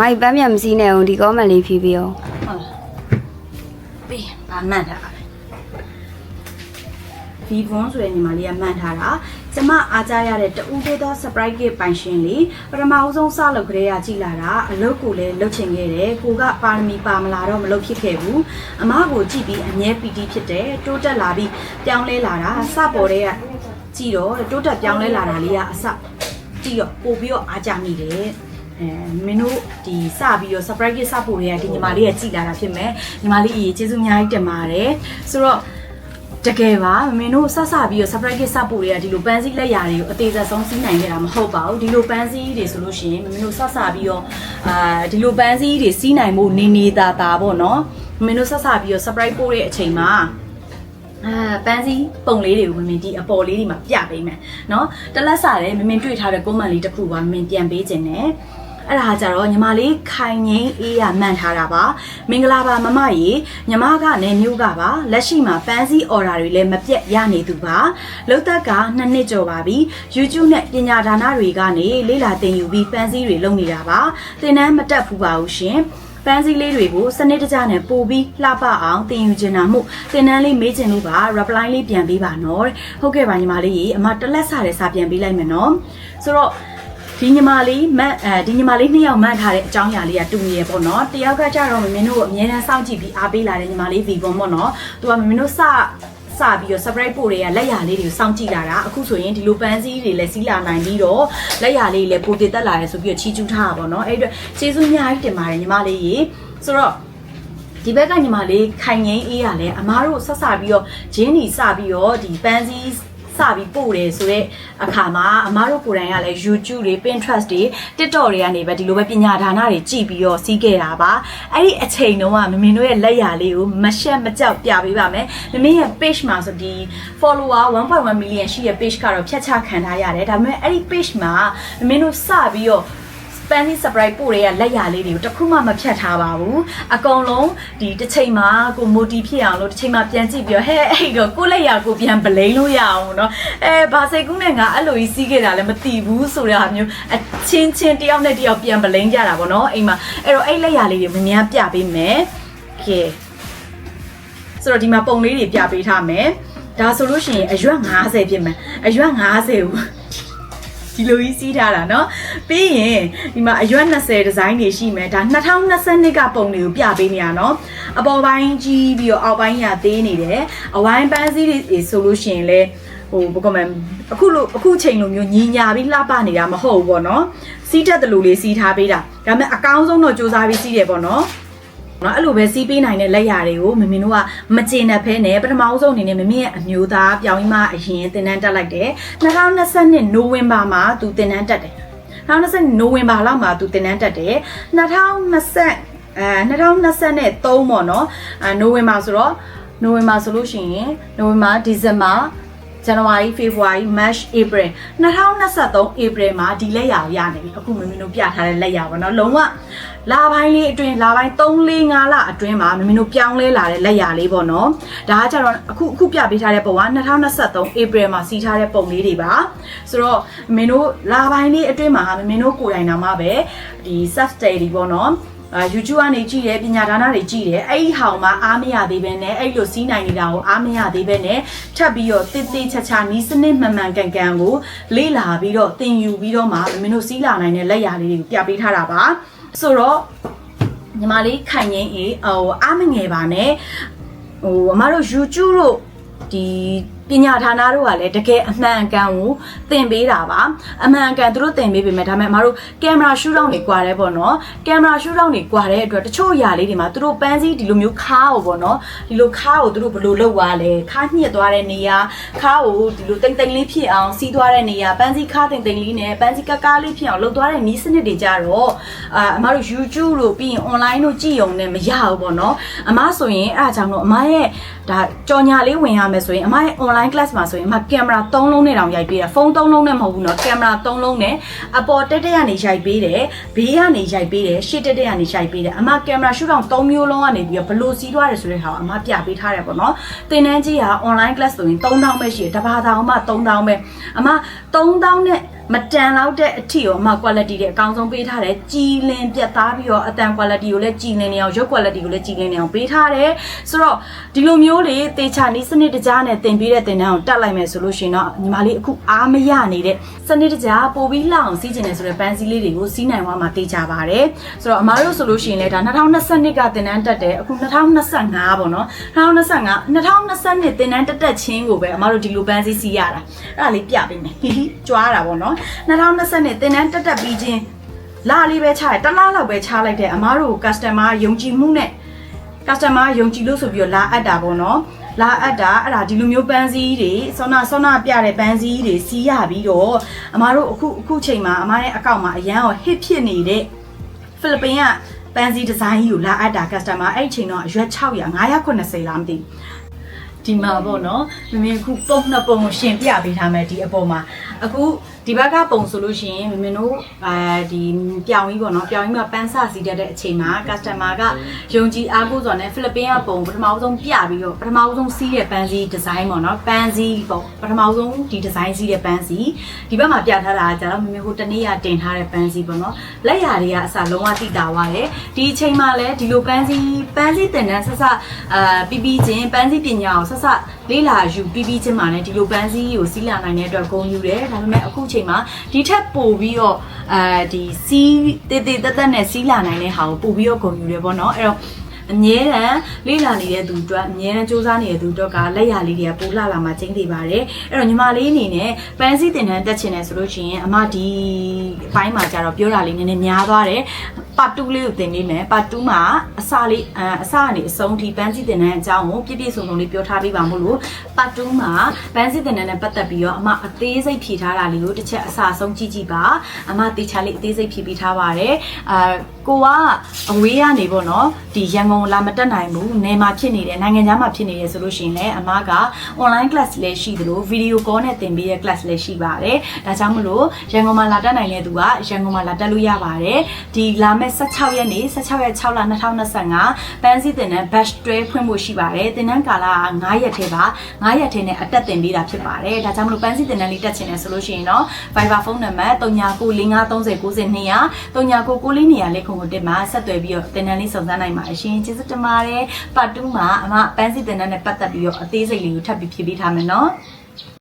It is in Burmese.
မိုက်ပန်းမြန်မစည်းနဲ့အောင်ဒီကောမန်လေးဖြီးပြီးအောင်ဟုတ်လားပြီးဘာမှန်ထားတာလဲဒီဘွန်ဆိုတဲ့ညီမလေးကမှန်ထားတာကျမအားကြရတဲ့တူးသေးသော surprise gift ပိုင်ရှင်လေးပထမအဆုံးစလုပ်ကြတဲ့ကကြည်လာတာအလုပ်ကိုလည်းလုပ်ချင်ခဲ့တယ်ကိုကပါရမီပါမလာတော့မလုပ်ဖြစ်ခဲ့ဘူးအမကိုကြည့်ပြီးအမြဲပီတိဖြစ်တယ်တိုးတက်လာပြီးပြောင်းလဲလာတာစပေါ်တဲ့ကကြည်တော့တိုးတက်ပြောင်းလဲလာတာလေးကအစကြည့်တော့ပို့ပြီးတော့အားကြမိတယ် အဲမင်းတို့ဒီစပြီးတော့ surprise gift စဖို့တွေကဒီညီမလေးရဲ့ကြည်လာတာဖြစ်မယ်ညီမလေးကြီးကျေးဇူးအများကြီးတင်ပါတယ်ဆိုတော့တကယ်ပါမင်းတို့ဆက်စပြီးတော့ surprise gift စဖို့တွေကဒီလိုပန်းစည်းလက်ရာတွေကိုအသေးသက်ဆုံးစီးနိုင်ခဲ့တာမဟုတ်ပါဘူးဒီလိုပန်းစည်းတွေဆိုလို့ရှိရင်မင်းတို့ဆက်စပြီးတော့အာဒီလိုပန်းစည်းတွေစီးနိုင်ဖို့နေနေသာသာပေါ့နော်မင်းတို့ဆက်စပြီးတော့ surprise ပို့တဲ့အချိန်မှာ အာပန်းစည်းပုံလေးတွေကိုမမင်ဒီအပေါ်လေးတွေမှာပြပေးမယ်เนาะတလက်စားတယ်မမင်တွေ့ထားတဲ့ကွန်မန့်လေးတစ်ခုပါမမင်ပြန်ပေးခြင်းနဲ့ အဲ့ဒါကြတော့ညီမလေးခိုင်ငိမ့်အေးရမှန်ထားတာပါမင်္ဂလာပါမမရေညီမကလည်းမျိုးကပါလက်ရှိမှာပန်းစည်းအော်ဒါတွေလည်းမပြတ်ရနေသူပါလောက်သက်ကနှစ်နှစ်ကျော်ပါပြီ YouTube နဲ့ပညာဒါနတွေကနေလေ့လာသင်ယူပြီးပန်းစည်းတွေလုပ်နေတာပါသင်တန်းမတက်ဘူးပါဘူးရှင်ပန်းစည်းလေးတွေကိုစနစ်တကျနဲ့ပို့ပြီးလှပအောင်တင်ယူချင်တာမို့တင်နန်းလေးမေးချင်လို့ပါ reply လေးပြန်ပေးပါနော်တဲ့ဟုတ်ကဲ့ပါညီမလေးရေအမတစ်လက်စားတဲ့စာပြန်ပေးလိုက်မယ်နော်ဆိုတော့ ဒီညီမလေးမတ်အဲဒီညီမလေးနှစ်ယောက်မှတ်ထားတဲ့အကြောင်းအရာလေးကတူနေရပေါ့နော်တယောက်ကကြတော့မမင်းတို့အမြဲတမ်းစောင့်ကြည့်ပြီးအားပေးလာတဲ့ညီမလေး Vigon ပေါ့နော်သူကမမင်းတို့စစပြီးတော့ surprise ပို့တွေကလက်ရာလေးတွေကိုစောင့်ကြည့်လာတာအခုဆိုရင်ဒီလိုပန်းစည်းတွေလည်းစီးလာနိုင်ပြီးတော့လက်ရာလေးတွေလည်းပိုတည်တက်လာတယ်ဆိုပြီးတော့ချီးကျူးထားတာပေါ့နော်အဲ့အတွက်ကျေးဇူးအများကြီးတင်ပါတယ်ညီမလေးရေဆိုတော့ဒီဘက်ကညီမလေးခိုင်ငိမ့်အေးရလဲအမားတို့ဆက်စပြီးတော့ဂျင်းနီစပြီးတော့ဒီပန်းစည်း စပြီးပို့တယ်ဆိုတော့အခါမှာအမားတို့ကိုယ်တိုင်ကလည်း YouTube တွေ Pinterest တွေ TikTok တွေကနေပဲဒီလိုပဲပညာဒါနတွေကြည့်ပြီးတော့စီးခဲ့တာပါအဲ့ဒီအချိန်တုန်းကမမင်းတို့ရဲ့လက်ရာလေးကိုမရှက်မကြောက်ပြပေးပါမယ်မမင်းရဲ့ page မှာဆိုဒီ follower 1.1 million ရှိရဲ့ page ကတော့ဖြတ်ချခံထားရတယ်ဒါပေမဲ့အဲ့ဒီ page မှာမမင်းတို့စပြီးတော့ ပန်းစီ surprise ပို့ရဲလက်ရလေးတွေကိုတစ်ခုမှမဖြတ်ထားပါဘူးအကုန်လုံးဒီတစ်ချိန်မှာကို motive ဖြစ်အောင်လို့တစ်ချိန်မှာပြန်ကြည့်ပြီးတော့ဟဲ့အဲ့တော့ကိုလက်ရကိုပြန်ပလိန်လို့ရအောင်เนาะအဲဘာစိတ်ကူးနဲ့ငါအဲ့လိုကြီးစီးခဲ့တာလည်းမသိဘူးဆိုတဲ့ဟာမျိုးအချင်းချင်းတယောက်နဲ့တယောက်ပြန်ပလိန်ကြတာပေါ့เนาะအိမ်မှာအဲ့တော့အဲ့လက်ရလေးတွေမများပြပေးမယ်ကဲဆိုတော့ဒီမှာပုံလေးတွေပြပေးထားမယ်ဒါဆိုလို့ရှိရင်အရွက်50ဖြစ်မယ်အရွက်50ကို ဒီလိုကြီးစီးထားတာเนาะပြီးရင်ဒီမှာအရွက်20ဒီဇိုင်းတွေရှိမယ်ဒါ2022ကပုံတွေကိုပြပေးနေရเนาะအပေါ်ပိုင်းကြီးပြီးတော့အောက်ပိုင်းရသေးနေတယ်အဝိုင်းပန်းစည်းတွေဆိုလို့ရှိရင်လဲဟိုဘယ်ကမှအခုလိုအခုချိန်လိုမျိုးညီညာပြီးလှပနေတာမဟုတ်ဘူးပေါ့เนาะစီးတတ်တယ်လို့လေးစီးထားပေးတာဒါပေမဲ့အကောင်းဆုံးတော့စူးစမ်းပြီးစီးတယ်ပေါ့เนาะ နော်အဲ့လိုပဲစီးပေးနိုင်တဲ့လက်ရာတွေကိုမမင်းတို့ကမကျေနပ်ဖဲနဲ့ပထမအဆုံးအနေနဲ့မမင်းရဲ့အမျိုးသားပြောင်းပြီးမှအရင်တင်တန်းတက်လိုက်တယ်2022နိုဝင်ဘာမှာသူတင်တန်းတက်တယ်2020နိုဝင်ဘာလောက်မှာသူတင်တန်းတက်တယ်2020အဲ2023ပေါ့နော်အဲနိုဝင်ဘာဆိုတော့နိုဝင်ဘာဆိုလို့ရှိရင်နိုဝင်ဘာဒီဇင်ဘာ ဇန်နဝါရီဖေဖော်ဝါရီမတ်ဧပြီ2023ဧပြီမှာဒီလက်ရာကိုရနေပြီအခုမင်းမင်းတို့ပြထားတဲ့လက်ရာပေါ့နော်လုံးဝလာပိုင်းလေးအတွင်းလာပိုင်း3 4 5လအတွင်းမှာမင်းမင်းတို့ပြောင်းလဲလာတဲ့လက်ရာလေးပေါ့နော်ဒါကကြတော့အခုအခုပြပေးထားတဲ့ပုံက2023ဧပြီမှာစီးထားတဲ့ပုံလေးတွေပါဆိုတော့မင်းတို့လာပိုင်းလေးအတွင်းမှာမင်းမင်းတို့ကိုယ်တိုင်နာမှာပဲဒီ self study ပေါ့နော် အာ YouTube ကနေကြည့်တယ်ပညာဒါနတွေကြည့်တယ်အဲ့ဒီဟောင်မှာအားမရသေးပဲနဲ့အဲ့လိုစီးနိုင်နေတာကိုအားမရသေးပဲနဲ့ထပ်ပြီးတော့တိတိချာချာနီးစနစ်မှန်မှန်ကန်ကန်ကိုလေ့လာပြီးတော့သင်ယူပြီးတော့မှမင်းတို့စီးလာနိုင်တဲ့လက်ရာလေးတွေကိုပြပေးထားတာပါဆိုတော့ညီမလေးခိုင်ငင်းအေးဟိုအားမငယ်ပါနဲ့ဟိုအမတို့ YouTube တို့ဒီ ပညာဌာနတို့ကလည်းတကယ်အမှန်အကန်ကိုသင်ပေးတာပါအမှန်အကန်သူတို့သင်ပေးပေမဲ့ဒါပေမဲ့အမတို့ကင်မရာရှူတောင်းတွေကွာတယ်ပေါ့နော်ကင်မရာရှူတောင်းတွေကွာတဲ့အတွက်တချို့ຢာလေးတွေမှာသူတို့ပန်းစည်းဒီလိုမျိုးခါးကိုပေါ့နော်ဒီလိုခါးကိုသူတို့ဘယ်လိုလုပ်သွားလဲခါးညှစ်သွားတဲ့နေရာခါးကိုဒီလိုတိမ်တိမ်လေးဖြစ်အောင်စီးသွားတဲ့နေရာပန်းစည်းခါးတိမ်တိမ်လေးနဲ့ပန်းစည်းကကားလေးဖြစ်အောင်လုပ်သွားတဲ့နီးစနစ်တွေကြတော့အာအမတို့ YouTube တို့ပြီးရင် online တို့ကြည့်ရုံနဲ့မရဘူးပေါ့နော်အမဆိုရင်အဲ့အကြောင်းတော့အမရဲ့ဒါကြော်ညာလေးဝင်ရမယ်ဆိုရင်အမရဲ့ online class မှာဆိုရင်အမကင်မရာ3လုံးနဲ့တောင်ရိုက်ပေးတယ်ဖုန်း3လုံးနဲ့မဟုတ်ဘူးเนาะကင်မရာ3လုံးနဲ့အပေါ်တက်တက်ကနေရိုက်ပေးတယ်ဘေးကနေရိုက်ပေးတယ်ရှေ့တက်တက်ကနေရိုက်ပေးတယ်အမကင်မရာရှုထောင့်3မျိုးလုံးကနေပြီးတော့ဘလို့စီးသွားတယ်ဆိုတဲ့ဟာကိုအမပြပေးထားတယ်ပေါ့နော်သင်တန်းကြီးက online class ဆိုရင်3000ပဲရှိတယ်တဘာသာအမ3000ပဲအမ3000နဲ့ မတန်လောက်တဲ့အထီကိုအမ quality တွေအကောင်းဆုံးပေးထားတယ်ကြည်လင်ပြတ်သားပြီးတော့အတန် quality ကိုလည်းကြည်လင်နေအောင်ရုပ် quality ကိုလည်းကြည်လင်နေအောင်ပေးထားတယ်ဆိုတော့ဒီလိုမျိုးလေးတေချာနီးစနစ်တကြားနဲ့တင်ပေးတဲ့တင်တန်းကိုတက်လိုက်မယ်ဆိုလို့ရှိရင်တော့ညီမလေးအခုအားမရနေတဲ့စနစ်တကြားပို့ပြီးလောက်အောင်စီးကျင်နေဆိုတဲ့ပန်းစည်းလေးတွေကိုစီးနိုင်သွားမှာတေချာပါတယ်ဆိုတော့အမားတို့ဆိုလို့ရှိရင်လည်းဒါ2022ကတင်တန်းတက်တယ်အခု2025ပေါ့နော်2025 2022တင်တန်းတက်တက်ချင်းကိုပဲအမားတို့ဒီလိုပန်းစည်းစီးရတာအဲ့ဒါလေးပြပေးမယ်ဟီဟီကြွားတာပေါ့နော်2022တင်တန်းတက်တက်ပြီးချင်းလာလေးပဲချရတယ်တစ်လားလောက်ပဲချလိုက်တယ်အမားတို့ customer ယုံကြည်မှုနဲ့ customer ယုံကြည်လို့ဆိုပြီးတော့လာအပ်တာပေါ့နော်လာအပ်တာအဲ့ဒါဒီလိုမျိုးပန်းစည်းတွေဆောနာဆောနာပြတဲ့ပန်းစည်းတွေစီးရပြီးတော့အမားတို့အခုအခုချိန်မှာအမားရဲ့အကောင့်မှာအရန်ရော hit ဖြစ်နေတဲ့ဖိလစ်ပင်ကပန်းစည်းဒီဇိုင်းကြီးကိုလာအပ်တာ customer အဲ့ဒီချိန်တော့အရွက်600 980လားမသိဘူးဒီမှာပေါ့နော်မမင်းအခုပုံနှစ်ပုံကိုရှင်ပြပေးထားမယ်ဒီအပေါ်မှာအခု ဒီဘက်ကပုံဆိုလို့ရှိရင်မမင်းတို့အဲဒီပြောင်ကြီးပေါ့နော်ပြောင်ကြီးမှာပန်းစစီတတ်တဲ့အချိန်မှာ customer ကယုံကြည်အားကိုးစွာနဲ့ဖိလစ်ပင်ကပုံပထမဆုံးပြပြီးတော့ပထမဆုံးစီးတဲ့ပန်းစည်းဒီဇိုင်းပေါ့နော်ပန်းစည်းပေါ့ပထမဆုံးဒီဒီဇိုင်းစီးတဲ့ပန်းစည်းဒီဘက်မှာပြထားတာကကျတော့မမင်းဟိုတနေ့ကတင်ထားတဲ့ပန်းစည်းပေါ့နော်လက်ရာတွေကအစလုံးဝတိတာသွားတယ်ဒီအချိန်မှာလည်းဒီလိုပန်းစည်းပန်းစည်းတင်တဲ့ဆက်ဆက်အာပြီးပြီးချင်းပန်းစည်းပညာကိုဆက်ဆက်လေးလာယူပြီးပြီးချင်းမှာလည်းဒီလိုပန်းစည်းကိုစီးလာနိုင်တဲ့အတွက်ဂုဏ်ယူတယ်ဒါပေမဲ့အခုချိန်မှာဒီထက်ပိုပြီးတော့အဲဒီစီးတေးတေးတက်တက်နဲ့စီးလာနိုင်တဲ့ဟာကိုပို့ပြီးတော့ဂုဏ်ယူတယ်ပေါ့နော်အဲ့တော့အမြဲတမ်းလေးလာနေတဲ့သူအတွက်အမြဲတမ်းစူးစမ်းနေတဲ့သူအတွက်ကလက်ရလေးတွေကပိုလှလာမှချင်းသေးပါတယ်အဲ့တော့ညီမလေးအနေနဲ့ပန်းစည်းတင်တန်းတက်ချင်တယ်ဆိုလို့ရှိရင်အမဒီအပိုင်းမှာကျတော့ပြောတာလေးနည်းနည်းများသွားတယ် ပတ်တူးလေးကိုသင်ပေးမယ်ပတ်တူးမှာအစလေးအအစကနေအဆုံးထိပန်းစည်းတင်တန်းအကြောင်းကိုပြည့်ပြည့်စုံစုံလေးပြောထားပေးပါမို့လို့ပတ်တူးမှာပန်းစည်းတင်တန်းနဲ့ပတ်သက်ပြီးတော့အမအသေးစိတ်ဖြေထားတာလေးကိုတစ်ချက်အစအဆုံးကြည့်ကြည့်ပါအမတေချာလေးအသေးစိတ်ဖြေပေးထားပါတယ်အာကိုကအဝေးကနေပေါ့နော်ဒီရန်ကုန်လာမတက်နိုင်ဘူးနေမှာဖြစ်နေတယ်နိုင်ငံခြားမှာဖြစ်နေတယ်ဆိုလို့ရှိရင်လည်းအမက online class လည်းရှိသလို video call နဲ့သင်ပေးတဲ့ class လည်းရှိပါတယ်ဒါကြောင့်မလို့ရန်ကုန်မှာလာတက်နိုင်တဲ့သူကရန်ကုန်မှာလာတက်လို့ရပါတယ်ဒီလာမယ့်16ရက်နေ့16ရက်6လ2025ပန်းစည်းတင်တဲ့ batch တွဲဖွင့်ဖို့ရှိပါတယ်တင်နန်းကာလက9ရက်ထဲပါ9ရက်ထဲနဲ့အတက်တင်ပေးတာဖြစ်ပါတယ်ဒါကြောင့်မလို့ပန်းစည်းတင်နန်းလေးတက်ချင်တယ်ဆိုလို့ရှိရင်တော့ Viber ဖုန်းနံပါတ်39953090 3999နေရာလေးခုံကိုတက်မှာဆက်သွယ်ပြီးတော့တင်နန်းလေးစုံစမ်းနိုင်ပါအရှင်ကျေးဇူးတင်ပါတယ်ပတ်တူးမှာအမပန်းစည်းတင်နန်းနဲ့ပတ်သက်ပြီးတော့အသေးစိတ်လေးကိုထပ်ပြီးဖြည့်ပေးထားမယ်နော်